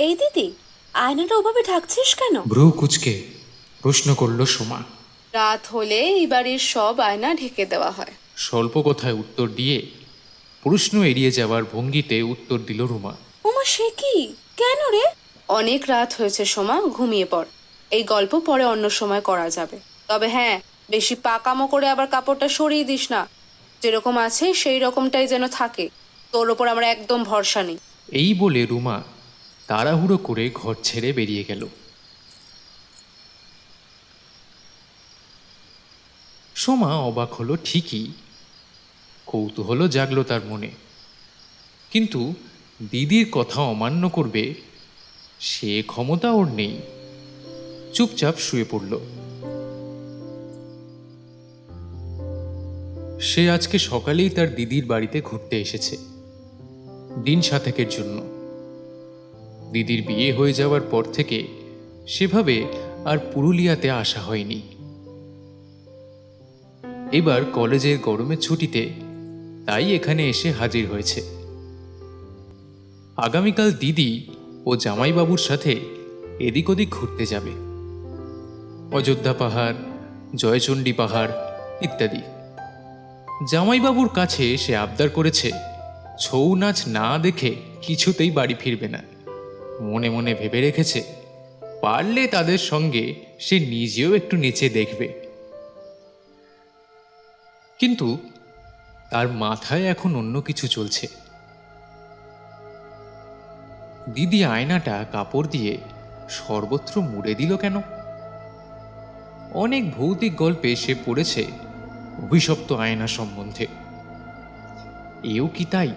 এই দিদি আয়নাটা ওভাবে ঢাকছিস কেন? ভ্রু কুচকে প্রশ্ন করল সোমা। রাত হলে এই বাড়ির সব আয়না ঢেকে দেওয়া হয়। স্বল্প কথায় উত্তর দিয়ে প্রশ্ন এড়িয়ে যাওয়ার ভঙ্গিতে উত্তর দিল রুমা। ওমা সে কি? কেন রে? অনেক রাত হয়েছে সোমা ঘুমিয়ে পড়। এই গল্প পরে অন্য সময় করা যাবে। তবে হ্যাঁ বেশি পাকামো করে আবার কাপড়টা সরিয়ে দিস না। যেরকম আছে সেই রকমটাই যেন থাকে। তোর ওপর আমার একদম ভরসা নেই। এই বলে রুমা তাড়াহুড়ো করে ঘর ছেড়ে বেরিয়ে গেল। সোমা অবাক হলো ঠিকই। কৌতূহলও জাগলো তার মনে। কিন্তু দিদির কথা অমান্য করবে, সে ক্ষমতা ওর নেই। চুপচাপ শুয়ে পড়ল। সে আজকে সকালেই তার দিদির বাড়িতে ঘুরতে এসেছে। দিন সাতেকের জন্য। দিদির বিয়ে হয়ে যাওয়ার পর থেকে সেভাবে আর পুরুলিয়াতে আসা হয়নি। এবার কলেজের গরমের ছুটিতে তাই এখানে এসে হাজির হয়েছে। আগামীকাল দিদি ও জামাইবাবুর সাথে এদিক ওদিক ঘুরতে যাবে। অযোধ্যা পাহাড়, জয়চণ্ডী পাহাড় ইত্যাদি। জামাইবাবুর কাছে সে আবদার করেছে, ছৌ নাচ না দেখে কিছুতেই বাড়ি ফিরবে না। মনে মনে ভেবে রেখেছে, পারলে তাদের সঙ্গে সে নিজেও একটু নেচে দেখবে। কিন্তু তার মাথায় এখন অন্য কিছু চলছে। দিদি আয়নাটা কাপড় দিয়ে সর্বত্র মুড়ে দিল কেন? অনেক ভৌতিক গল্পে সে পড়েছে অভিশপ্ত আয়না সম্বন্ধে। এও কি তাই?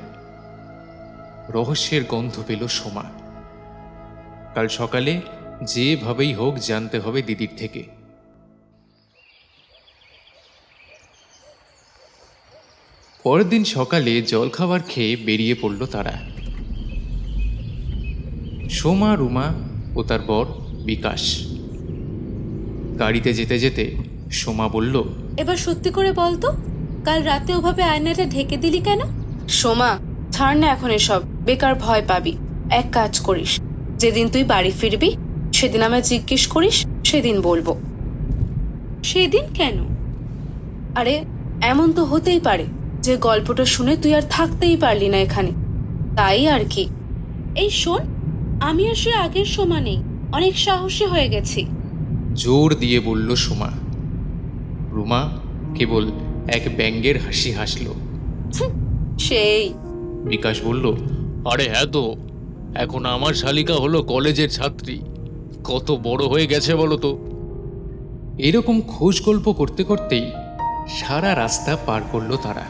রহস্যের গন্ধ পেল সোমা। কাল সকালে যেভাবেই হোক জানতে হবে দিদির থেকে। পরের দিন সকালে জলখাবার খেয়ে বেরিয়ে পড়ল তারা। সোমা রুমা ও তার বর বিকাশ। গাড়িতে যেতে যেতে সোমা বলল এবার সত্যি করে বল তো কাল রাতে ওভাবে আয়নাটা ঢেকে দিলি কেন? সোমা ছাড় না এখন এসব বেকার ভয় পাবি। এক কাজ করিস যেদিন তুই বাড়ি ফিরবি সেদিন আমায় জিজ্ঞেস করিস সেদিন বলব। সেদিন কেন? আরে এমন তো হতেই পারে যে গল্পটা শুনে তুই আর থাকতেই পারলি না এখানে। তাই আর কি? এই শোন আমি আর সে আগের সমানেই অনেক সাহসী হয়ে গেছি। জোর দিয়ে বলল সোমা। রুমা কেবল এক ব্যঙ্গের হাসি হাসল। সেই। বিকাশ বলল আরে হ্যাঁ তো এখন আমার শালিকা হলো কলেজের ছাত্রী। কত বড় হয়ে গেছে বলো তো এরকম খোঁজ গল্প করতে করতেই সারা রাস্তা পার করল তারা।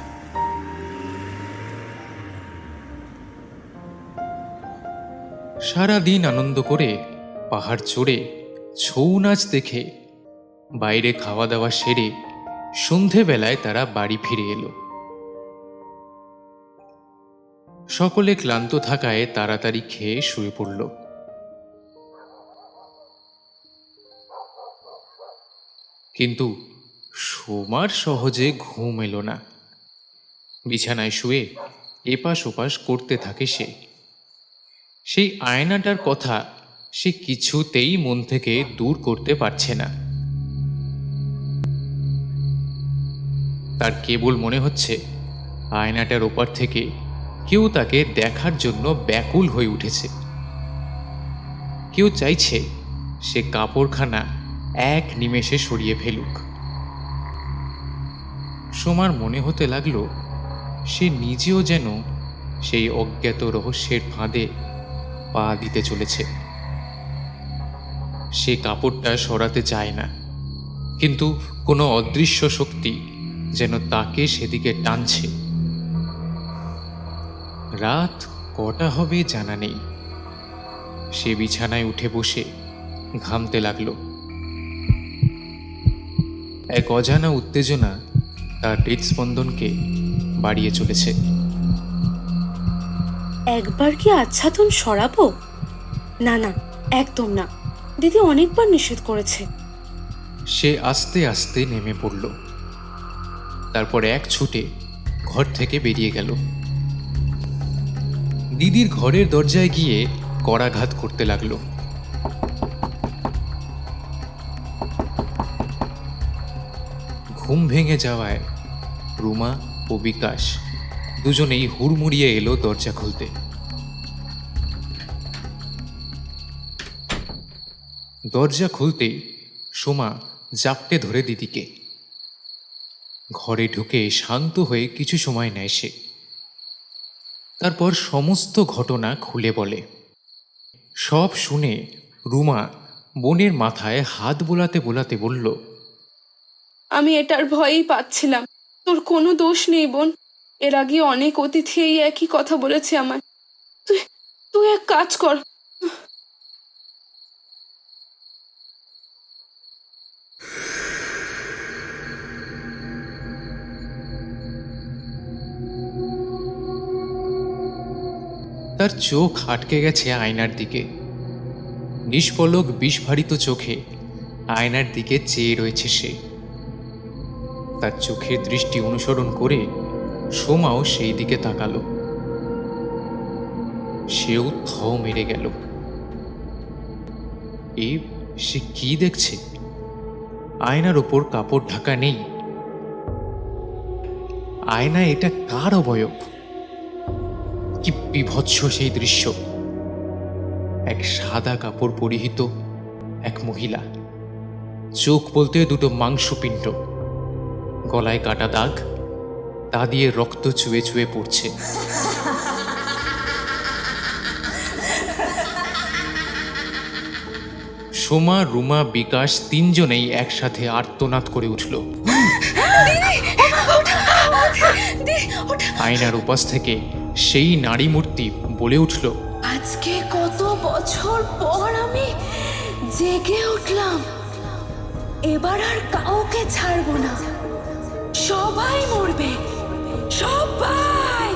সারা দিন আনন্দ করে পাহাড় চড়ে, ছৌ নাচ দেখে, বাইরে খাওয়া দাওয়া সেরে সন্ধেবেলায় তারা বাড়ি ফিরে এলো। সকলে ক্লান্ত থাকায় তাড়াতাড়ি খেয়ে শুয়ে পড়ল। কিন্তু সোমার সহজে ঘুম এলো না। বিছানায় শুয়ে এপাশ ওপাশ করতে থাকে সে। সেই আয়নাটার কথা সে কিছুতেই মন থেকে দূর করতে পারছে না। তার কেবল মনে হচ্ছে আয়নাটার ওপার থেকে কেউ তাকে দেখার জন্য ব্যাকুল হয়ে উঠেছে। কেউ চাইছে সে কাপড়খানা এক নিমেষে সরিয়ে ফেলুক। সোমার মনে হতে লাগল, সে নিজেও যেন সেই অজ্ঞাত রহস্যের ফাঁদে পা দিতে চলেছে। সে কাপড়টা সরাতে চায় না, কিন্তু কোনো অদৃশ্য শক্তি যেন তাকে সেদিকে টানছে। রাত কটা হবে জানা নেই। সে বিছানায় উঠে বসে ঘামতে লাগল। এক অজানা উত্তেজনা তার হৃদস্পন্দনকে বাড়িয়ে চলেছে। একবার কি আচ্ছাদন সরাবো? না না একদম না। দিদি অনেকবার নিষেধ করেছে। সে আস্তে আস্তে নেমে পড়ল। তারপর এক ছুটে ঘর থেকে বেরিয়ে গেল। দিদির ঘরের দরজায় গিয়ে করাঘাত করতে লাগল। ঘুম ভেঙে যাওয়ায় রুমা ও বিকাশ দুজনেই হুড়মুড়িয়ে এলো দরজা খুলতে। দরজা খুলতে সোমা জাপটে ধরে দিদিকে। ঘরে ঢুকে শান্ত হয়ে কিছু সময় নেয় সে। তারপর সমস্ত ঘটনা খুলে বলে। সব শুনে রুমা বোনের মাথায় হাত বোলাতে বোলাতে বলল, আমি এটার ভয়ই পাচ্ছিলাম। তোর কোনো দোষ নেই বোন। এর আগে অনেক অতিথি এই একই কথা বলেছে আমার তুই তুই এক কাজ কর। তার চোখ আটকে গেছে আয়নার দিকে। নিষ্পলক বিষভারিত চোখে আয়নার দিকে চেয়ে রয়েছে সে। তার চোখের দৃষ্টি অনুসরণ করে সোমাও সেই দিকে তাকালো। সেও থ মেরে গেল। এ সে কি দেখছে? আয়নার ওপর কাপড় ঢাকা নেই। আয়না এটা কার অবয়ব? কি বিভৎস সেই দৃশ্য। এক সাদা কাপড় পরিহিত এক মহিলা। চোখ বলতে দুটো মাংসপিণ্ড। গলায় কাটা দাগ তা দিয়ে রক্ত চুয়ে চুয়ে পড়ছে। সোমা রুমা বিকাশ তিনজনেই একসাথে আর্তনাদ করে উঠল। আয়নার উপাস থেকে সেই নারী মূর্তি বলে উঠল আজকে কত বছর পর আমি জেগে উঠলাম। এবার আর কাউকে ছাড়বো না। সবাই মরবে। সবাই!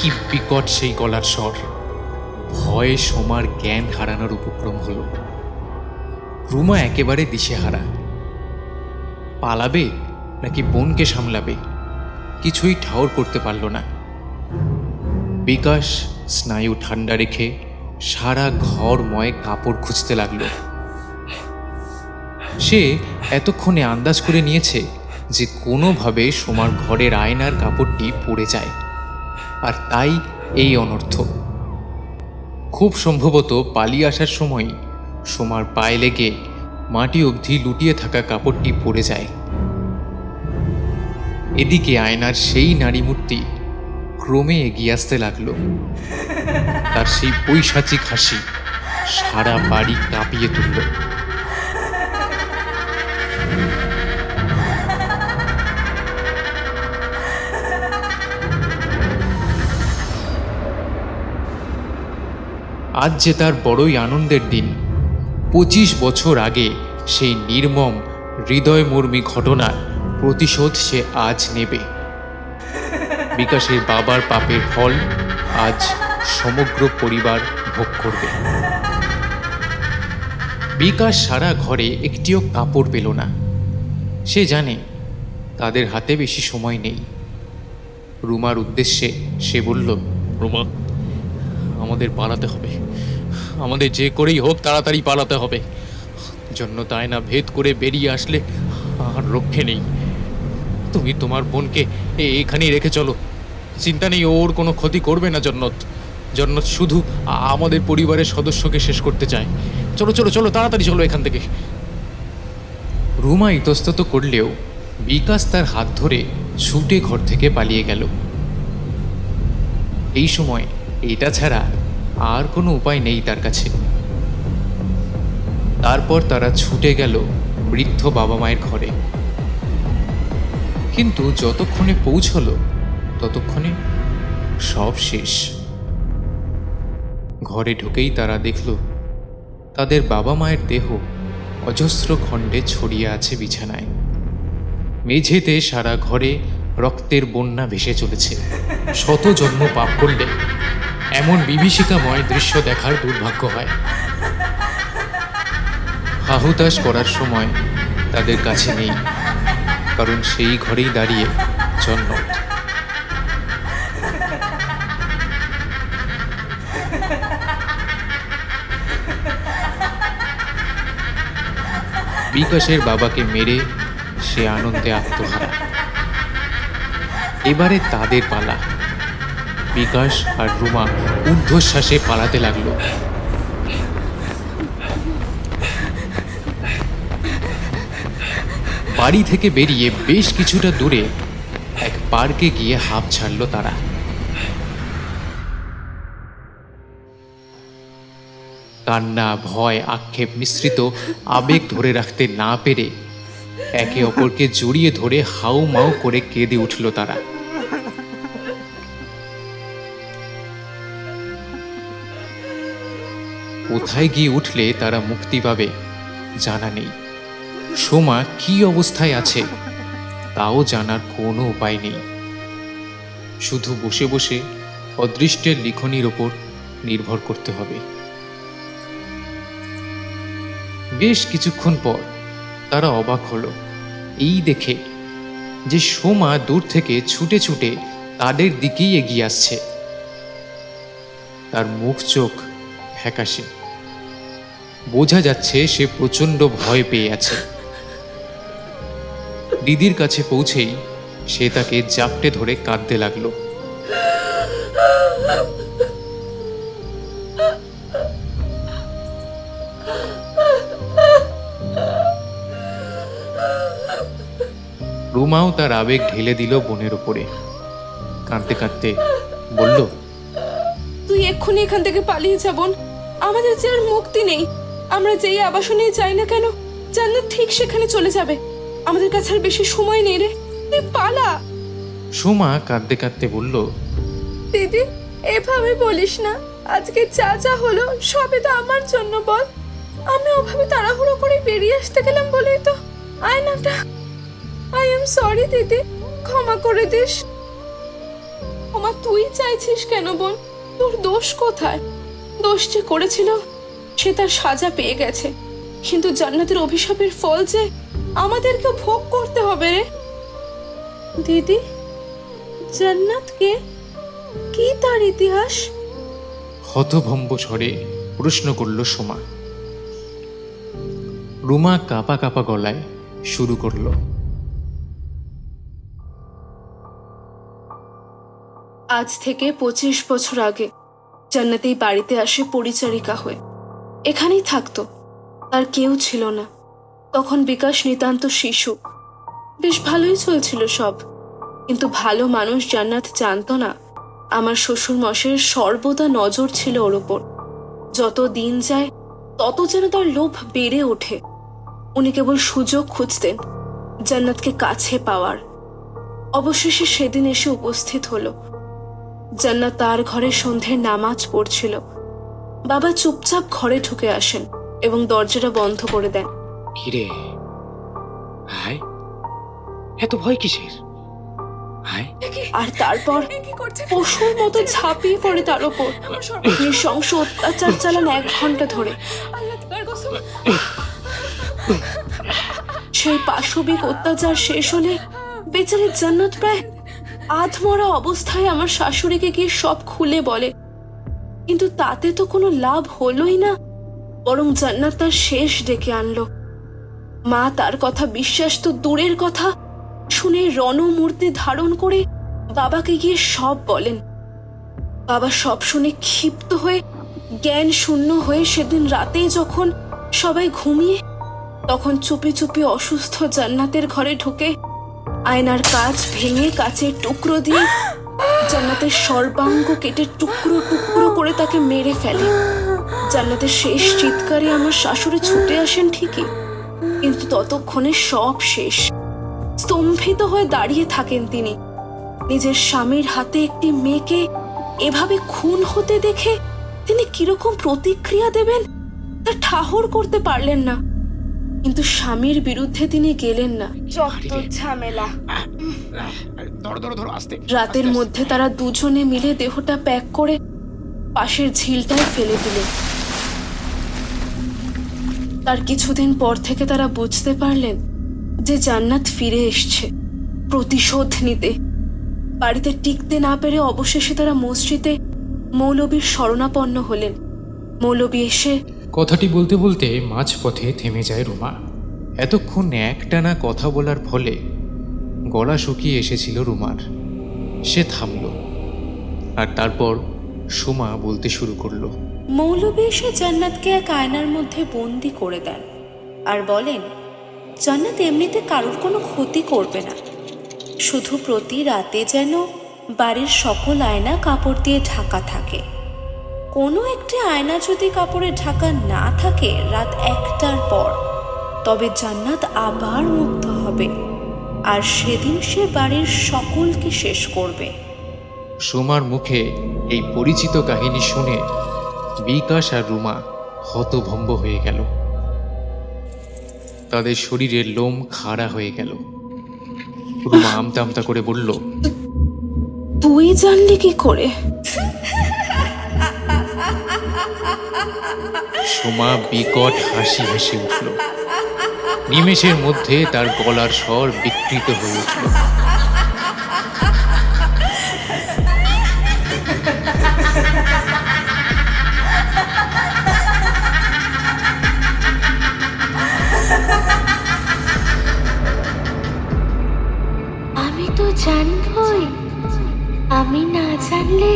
কি বিকট সেই গলার স্বর। ভয়ে সোমার জ্ঞান হারানোর উপক্রম হলো। রুমা একেবারে দিশেহারা। পালাবে নাকি বোনকে সামলাবে? কিছুই ঠাওর করতে পারল না। বিকাশ স্নায়ু ঠান্ডা রেখে সারা ঘরময় কাপড় খুঁজতে লাগল। সে এতক্ষণে আন্দাজ করে নিয়েছে যে কোনোভাবে সোমার ঘরের আয়নার কাপড়টি পড়ে যায়। আর তাই এই অনর্থ। খুব সম্ভবত পালিয়ে আসার সময় সোমার পায়ে লেগে মাটি অবধি লুটিয়ে থাকা কাপড়টি পড়ে যায়। এদিকে আয়নার সেই নারী মূর্তি ক্রমে এগিয়ে আসতে লাগল। তার সেই পৈশাচিক হাসি সারা বাড়ি কাঁপিয়ে তুলল। আজ যে তার বড়ই আনন্দের দিন পঁচিশ বছর আগে সেই নির্মম হৃদয়মর্মী ঘটনার প্রতিশোধ সে আজ নেবে। বিকাশের বাবার পাপের ফল আজ সমগ্র পরিবার ভোগ করবে। বিকাশ সারা ঘরে একটিও কাপড় পেল না। সে জানে তাদের হাতে বেশি সময় নেই। রুমার উদ্দেশ্যে সে বলল, রুমা, আমাদের পালাতে হবে। আমাদের যে করেই হোক তাড়াতাড়ি পালাতে হবে। জন্য তাই না ভেদ করে বেরিয়ে আসলে আর রক্ষে নেই। তুমি তোমার বোনকে এখানেই রেখে চলো। চিন্তা নেই, ওর কোনো ক্ষতি করবে না জন্নত। জন্নত শুধু আমাদের পরিবারের সদস্যকে শেষ করতে চায়। চলো চলো চলো, তাড়াতাড়ি চলো এখান থেকে। রুমা ইতস্তত করলেও বিকাশ তার হাত ধরে ছুটে ঘর থেকে পালিয়ে গেল। এই সময় এটা ছাড়া আর কোনো উপায় নেই তার কাছে। তারপর তারা ছুটে গেল বৃদ্ধ বাবা মায়ের ঘরে। কিন্তু যতক্ষণে পৌঁছলো, ততক্ষণে সব শেষ। ঘরে ঢুকেই তারা দেখল, তাদের বাবা মায়ের দেহ অজস্র খণ্ডে ছড়িয়ে আছে বিছানায়। মেঝেতে সারা ঘরে রক্তের বন্যা ভেসে চলেছে। শত জন্ম পাপ করলে এমন বিভীষিকাময় দৃশ্য দেখার দুর্ভাগ্য হয়। হাহুতাস করার সময় তাদের কাছে নেই, কারণ সেই ঘরেই দাঁড়িয়ে জন্ম। বিকাশের বাবাকে মেরে সে আনন্দে আত্মহারা। এবারে তাদের পালা। বিকাশ আর রুমা ঊর্ধ্বশ্বাসে পালাতে লাগল। বাড়ি থেকে বেরিয়ে বেশ কিছুটা দূরে এক পার্কে গিয়ে হাঁপ ছাড়ল তারা। কান্না, ভয়, আক্ষেপ মিশ্রিত আবেগ ধরে রাখতে না পেরে একে অপরকে জড়িয়ে ধরে হাউ মাউ করে কেঁদে উঠল তারা। কোথায় গিয়ে উঠলে তারা মুক্তি পাবে, জানা নেই। সোমা কি অবস্থায় আছে, তাও জানার কোনো উপায় নেই। শুধু বসে বসে অদৃষ্টের লিখনির ওপর নির্ভর করতে হবে। বেশ কিছুক্ষণ পর তারা অবাক হলো। এই দেখে যে সোমা দূর থেকে ছুটে ছুটে তাদের দিকেই এগিয়ে আসছে। তার মুখ চোখ ফ্যাকাশে। বোঝা যাচ্ছে সে প্রচণ্ড ভয় পেয়ে আছে। দিদির কাছে পৌঁছেই সে তাকে জাপটে ধরে কাঁদতে লাগল। রুমাও তার আবেগ ঢেলে দিল বোনের উপরে। কাঁদতে কাঁদতে বলল, তুই এক্ষুনি এখান থেকে পালিয়ে যা বোন। আমাদের যে আর মুক্তি নেই। আমরা যেই আবাসনে যাই না কেন জান্নাত ঠিক সেখানে চলে যাবে। আমাদের কাছে আর বেশি সময় নেই রে। তুই পালা। সোমা কাঁদতে কাঁদতে বলল দিদি এভাবে বলিস না। আজকে যা যা হলো সবে তো আমার জন্য বল। আমি ওভাবে তাড়াহুড়ো করে বেরিয়ে আসতে গেলাম বলেই তো। আয়নাটা আই এম সরি দিদি। ক্ষমা করে দিস। ক্ষমা তুই চাইছিস কেন বোন তোর দোষ কোথায়? দোষ যে করেছিল সে তার সাজা পেয়ে গেছে। কিন্তু জান্নাতের অভিশাপের ফল যে আমাদেরকে ভোগ করতে হবে। রে দিদি জান্নাতকে কি তার ইতিহাস? হতভম্ব স্বরে প্রশ্ন করল সোমা। রুমা কাপা কাপা গলায় শুরু করল। আজ থেকে পঁচিশ বছর আগে জান্নাত এই বাড়িতে আসে পরিচারিকা হয়ে। এখানেই থাকতো। আর কেউ ছিল না। তখন বিকাশ নিতান্ত শিশু। বেশ ভালোই চলছিল সব। কিন্তু ভালো মানুষ জান্নাত জানতো না। আমার শ্বশুর মশের সর্বদা নজর ছিল ওর ওপর। যত দিন যায়, তত যেন তার লোভ বেড়ে ওঠে। উনি কেবল সুযোগ খুঁজতেন, জান্নাতকে কাছে পাওয়ার। অবশেষে সেদিন এসে উপস্থিত হলো। জান্নাত তার ঘরে সন্ধ্যের নামাজ পড়ছিল। বাবা চুপচাপ ঘরে ঢুকে আসেন এবং দরজাটা বন্ধ করে দেন। কিরে? হায় এত ভয় কিসের? হায়। আর তারপর পশুর মতো ঝাঁপিয়ে পড়ে তার ওপর। নৃশংস অত্যাচার চালান এক ঘণ্টা ধরে। সেই পাশবিক অত্যাচার শেষ হলে বেচারি জান্নাত প্রায় আধমরা অবস্থায় আমার শাশুড়িকে গিয়ে সব খুলে বলে। কিন্তু তাতে তো কোনো লাভ হলোই না। বরং জান্নাত তার শেষ ডেকে আনলো। মা তার কথা বিশ্বাস তো দূরের কথা। শুনে রণমূর্তি ধারণ করে বাবাকে গিয়ে সব বলেন। বাবা সব শুনে ক্ষিপ্ত হয়ে, জ্ঞান শূন্য হয়ে সেদিন রাতেই যখন সবাই ঘুমিয়ে, তখন চুপি চুপি অসুস্থ জান্নাতের ঘরে ঢুকে আয়নার কাজ ভেঙে কাচের টুকরো দিয়ে জান্নাতের সর্বাঙ্গ কেটে টুকরো টুকরো করে তাকে মেরে ফেলে। জান্নাতের শেষ চিৎকারে আমার শাশুড়ি ছুটে আসেন ঠিকই কিন্তু ততক্ষণে সব শেষ। স্তম্ভিত হয়ে দাঁড়িয়ে থাকেন তিনি। নিজের স্বামীর হাতে একটি মেয়েকে এভাবে খুন হতে দেখে তিনি কীরকম প্রতিক্রিয়া দেবেন তা ঠাহর করতে পারলেন না। কিন্তু স্বামীর বিরুদ্ধে তিনি গেলেন না। যত ঝামেলা। ধরো ধরো ধরো আসতে। রাতের মধ্যে তারা দুজনে মিলে দেহটা প্যাক করে পাশের ঝিলটায় ফেলে দিলেন তার কিছুদিন পর থেকে তারা বুঝতে পারলেন যে জান্নাত ফিরে এসছে প্রতিশোধ নিতে। বাড়িতে টিকতে না পেরে অবশেষে তারা মসজিদে মৌলবীর শরণাপন্ন হলেন। মৌলবী এসে কথাটি বলতে বলতে মাঝপথে থেমে যায় রুমা। এতক্ষণ একটানা কথা বলার ফলে গলা শুকিয়ে এসেছিল রুমার। সে থামল আর তারপর সুমা বলতে শুরু করল, মৌলবী এসে জান্নাতকে এক আয়নার মধ্যে বন্দি করে দেন আর বলেন, জান্নাত এমনিতে কারোর কোনো ক্ষতি করবে না। শুধু প্রতি রাতে যেন বাড়ির সকল আয়না কাপড় দিয়ে ঢাকা থাকে। কোনো একটি আয়না যদি কাপড়ে ঢাকা না থাকে রাত একটার পর, তবে জান্নাত আবার মুক্ত হবে। আর সেদিন সে বাড়ির সকলকে শেষ করবে। সুমার মুখে এই পরিচিত কাহিনী শুনে বিকাশ আর রুমা হতভম্ব হয়ে গেল। তাদের শরীরের লোম খাড়া হয়ে গেল। রুমা আমতা আমতা করে বলল তুই জানলি কি করে? সোমা বিকট হাসি হেসে উঠল। নিমেষের মধ্যে তার গলার স্বর বিকৃত হয়ে উঠল। আমি তো জানবই, আমি না জানলে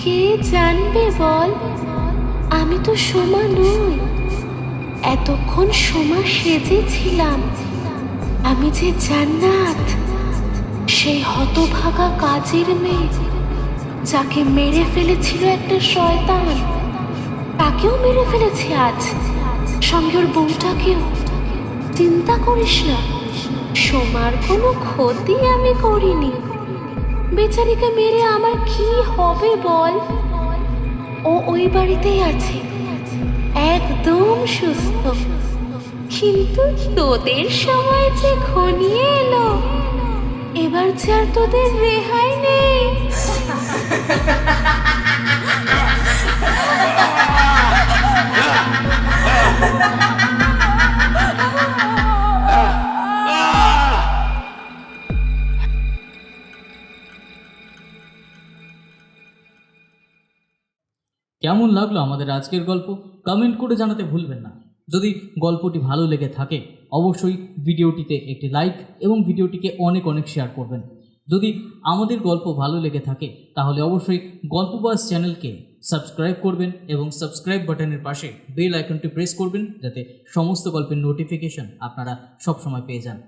কে জানবে বল? আমি তো সোমা নই এতক্ষণ সোমা সেজেছিলাম। আমি যে জান্নাত, সেই হতভাগা কাজের মেয়ে, যাকে মেরে ফেলেছিল একটা শয়তান, তাকেও মেরে ফেলেছি আজ। সঙ্গে ওর বউটাকেও। চিন্তা করিস না, সোমার কোনো ক্ষতি আমি করিনি। বেচারিকে মেরে আমার কি হবে বল? ও ওই বাড়িতেই আছে। একদম সুস্থ। কিন্তু তোদের সময় যে ঘনিয়ে এলো এবার যে আর তোদের রেহাই নেই। কেমন লাগল আমাদের আজকের গল্প? কমেন্ট করে জানাতে ভুলবেন না। যদি গল্পটি ভালো লেগে থাকে, অবশ্যই ভিডিওটিতে একটি লাইক এবং ভিডিওটিকে অনেক অনেক শেয়ার করবেন। যদি আমাদের গল্প ভালো লেগে থাকে, তাহলে অবশ্যই গল্পবাস চ্যানেলকে সাবস্ক্রাইব করবেন এবং সাবস্ক্রাইব বাটনের পাশে বেল আইকনটি প্রেস করবেন, যাতে সমস্ত গল্পের নোটিফিকেশন আপনারা সবসময় পেয়ে যান।